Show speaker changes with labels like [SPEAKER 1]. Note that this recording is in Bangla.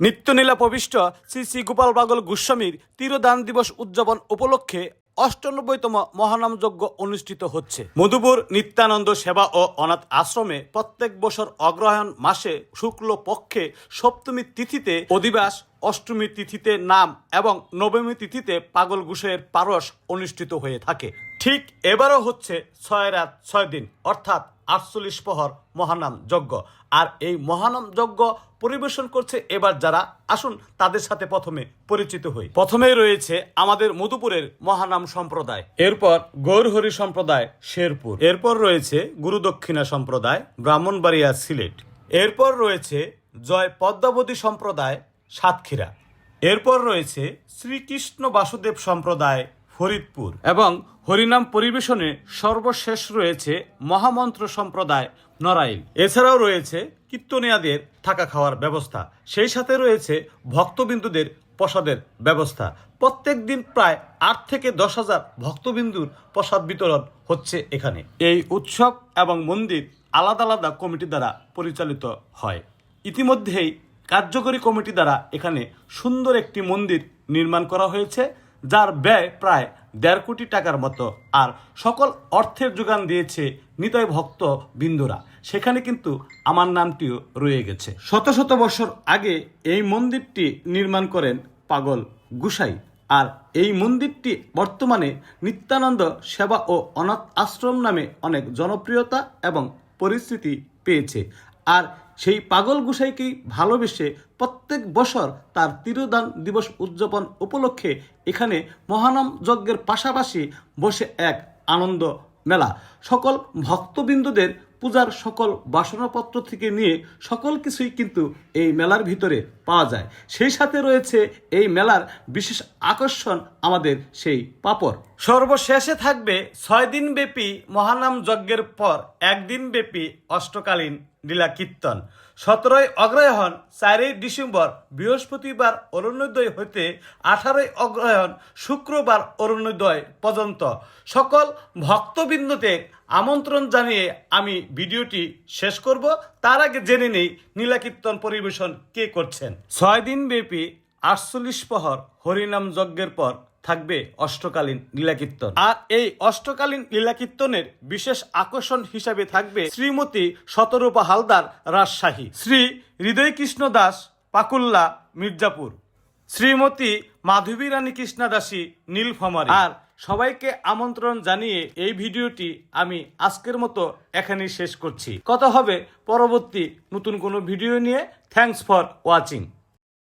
[SPEAKER 1] নিত্যনীলা প্রবিষ্ট শ্রী শ্রী গোপাল বাগল গোস্বামীর তিরোদান দিবস উদযাপন উপলক্ষে অষ্টানব্বইতম মহানাম যজ্ঞ অনুষ্ঠিত হচ্ছে। মধুপুর নিত্যানন্দ সেবা ও অনাথ আশ্রমে প্রত্যেক বছর অগ্রহায়ণ মাসে শুক্ল পক্ষে সপ্তমী তিথিতে অধিবাস, অষ্টমী তিথিতে নাম এবং নবমী তিথিতে পাগল গুসের পারস অনুষ্ঠিত হয়ে থাকে। ঠিক এবারও হচ্ছে ছয় রাত ছয় দিন অর্থাৎ আটচল্লিশ প্রহর মহানাম যজ্ঞ। আর এই মহানাম যজ্ঞ পরিবেশন করছে এবার যারা আসুন তাদের সাথে প্রথমে পরিচিত হই। প্রথমেই রয়েছে আমাদের মধুপুরের মহানাম সম্প্রদায়। এরপর গৌরহরি সম্প্রদায় শেরপুর। এরপর রয়েছে গুরুদক্ষিণা সম্প্রদায় ব্রাহ্মণবাড়িয়া সিলেট। এরপর রয়েছে জয় পদ্মাবতী সম্প্রদায় সাতক্ষীরা। এরপর রয়েছে শ্রীকৃষ্ণ বাসুদেব সম্প্রদায় ফরিদপুর। এবং হরিনাম পরিবেশনে সর্বশেষ রয়েছে মহামন্ত্র সম্প্রদায় নড়াইল। এছাড়াও রয়েছে কীর্তনিয়াদের থাকা খাওয়ার ব্যবস্থা। সেই সাথে রয়েছে ভক্তবিন্দুদের প্রসাদের ব্যবস্থা। প্রত্যেক দিন প্রায় আট থেকে দশ হাজার ভক্তবিন্দুর প্রসাদ বিতরণ হচ্ছে এখানে। এই উৎসব এবং মন্দির আলাদা আলাদা কমিটি দ্বারা পরিচালিত হয়। ইতিমধ্যেই কার্যকরী কমিটি দ্বারা এখানে সুন্দর একটি মন্দির নির্মাণ করা হয়েছে। যার ব্যয় প্রায় দেড় কোটি টাকার মতো। আর সকল অর্থের যোগান দিয়েছে নিতাই ভক্ত বিন্দুরা। সেখানে কিন্তু আমার নামটিও রয়ে গেছে। শত শত বছর আগে এই মন্দিরটি নির্মাণ করেন পাগল গুসাই। আর এই মন্দিরটি বর্তমানে নিত্যানন্দ সেবা ও অনাথ আশ্রম নামে অনেক জনপ্রিয়তা এবং পরিস্থিতি পেয়েছে। আর সেই পাগল গুসাইকেই ভালোবেসে প্রত্যেক বছর তার তিরোদান দিবস উদযাপন উপলক্ষে এখানে মহানাম যজ্ঞের পাশাপাশি বসে এক আনন্দ মেলা। সকল ভক্তবিন্দুদের পূজার সকল বাসনাপত্র থেকে নিয়ে সকল কিছুই কিন্তু এই মেলার ভিতরে পাওয়া যায়। সেই সাথে রয়েছে এই মেলার বিশেষ আকর্ষণ আমাদের সেই পাপড়। সর্বশেষে থাকবে ছয় দিন ব্যাপী মহানাম যজ্ঞের পর, একদিন ব্যাপী অষ্টকালীন লীলা কীর্তন। সতেরোই অগ্রহায়ণ, চারই ডিসেম্বর, বৃহস্পতিবার অরণ্যোদয় হইতে আঠারোই অগ্রহায়ণ, শুক্রবার অরণ্যোদয় পর্যন্ত। সকল ভক্তবিন্দুতে আমন্ত্রণ জানিয়ে আমি ভিডিওটি শেষ করব। তার আগে জেনে নেই নীলাকীর্তন পরিবেশন কে করছেন। ছয় দিন ব্যাপী আটচল্লিশ প্রহর হরিনাম যজ্ঞের পর থাকবে অষ্টকালীন লীলাকীর্তন। আর এই অষ্টকালীন লীলাকীর্তনের বিশেষ আকর্ষণ হিসাবে থাকবে শ্রীমতী শতরূপা হালদার রাজশাহী, শ্রী হৃদয় কৃষ্ণ দাস পাকুল্লা মির্জাপুর, শ্রীমতী মাধবী রানী কৃষ্ণা দাসী নীলফামারী। আর সবাইকে আমন্ত্রণ জানিয়ে এই ভিডিওটি আমি আজকের মতো এখানেই শেষ করছি। কথা হবে পরবর্তী নতুন কোনো ভিডিও নিয়ে। Thanks for watching.